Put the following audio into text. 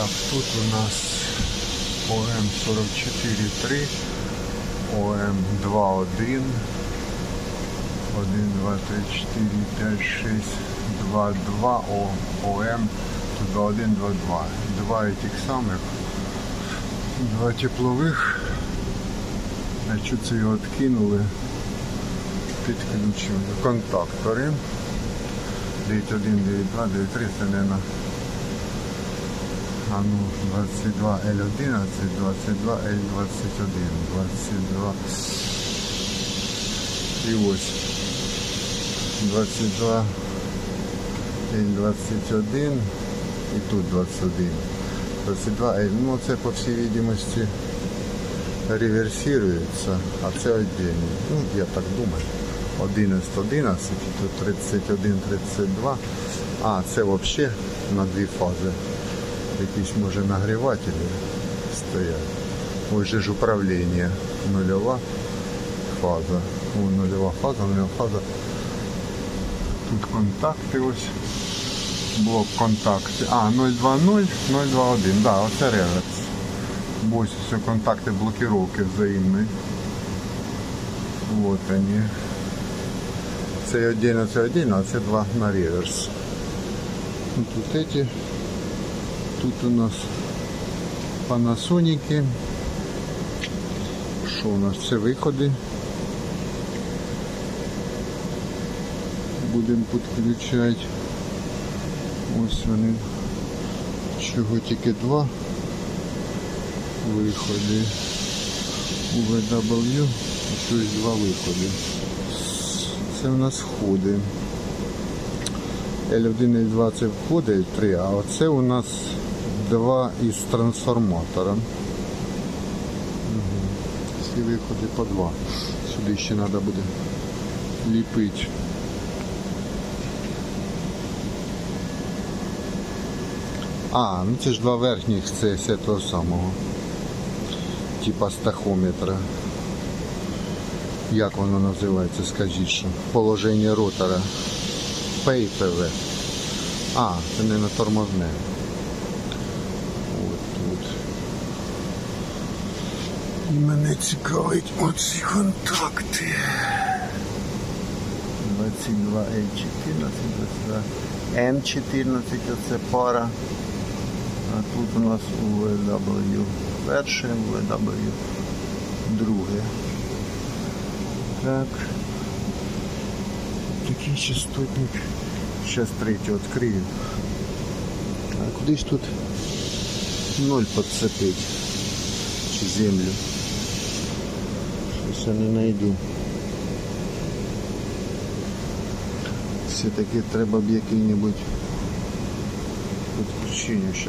Так, тут у нас ОМ 44.3, ОМ 2.1, 1, 1, 2, 3, 4, 5, 6, 2, 2, О, ОМ, тут 2, 1, 2, 2. Два этих самых, два теплових. Значить, це його відкинули, підключили контактори. 9.1, 9.2, 9.3, це, мабуть, а ну, 22 L11, 22 L21, 22 і ось 22 L21 і тут 21. 22 L, ну це по всій відомості реверсирується, а це віддільні. Ну, я так думаю. 11, 11, тут 31, 32. А, це взагалі на дві фази якісь може нагрівателі стоять. Ось же ж управління. Нульова фаза. О, нульова фаза, нульова фаза. Тут контакти ось. Блок контакти. А, 020, 021. Да, оце реверс. Ось все контакти блокировки взаимної. Вот они. Це отдельно, це отдельно, а це два на реверс. Тут эти Тут у нас Panasonic. Що у нас? Це виходи. Будемо підключати. Ось вони. Чого тільки два виходи. UVW. Щось два виходи. Це у нас входи. L1 і 2 це входи, L3, а оце у нас два із трансформатора. Всі виходи по два. Сюди ще треба буде ліпити. А, ну це ж два верхніх, це з того самого. Типа стахометра. Як воно називається, скажіть що? Положення ротора. ППВ. А, це не на тормозне. Тут. Мене цікавить оці контакти. 22 L14, 22 N14, оце пара. А тут у нас UVW перше, UVW друге. Так. Такий частотник. Сейчас третій відкрию. А куди ж тут ноль підцепить? Чи землю? Щось я не знайду. Все-таки треба б який-небудь підключення. Сейчас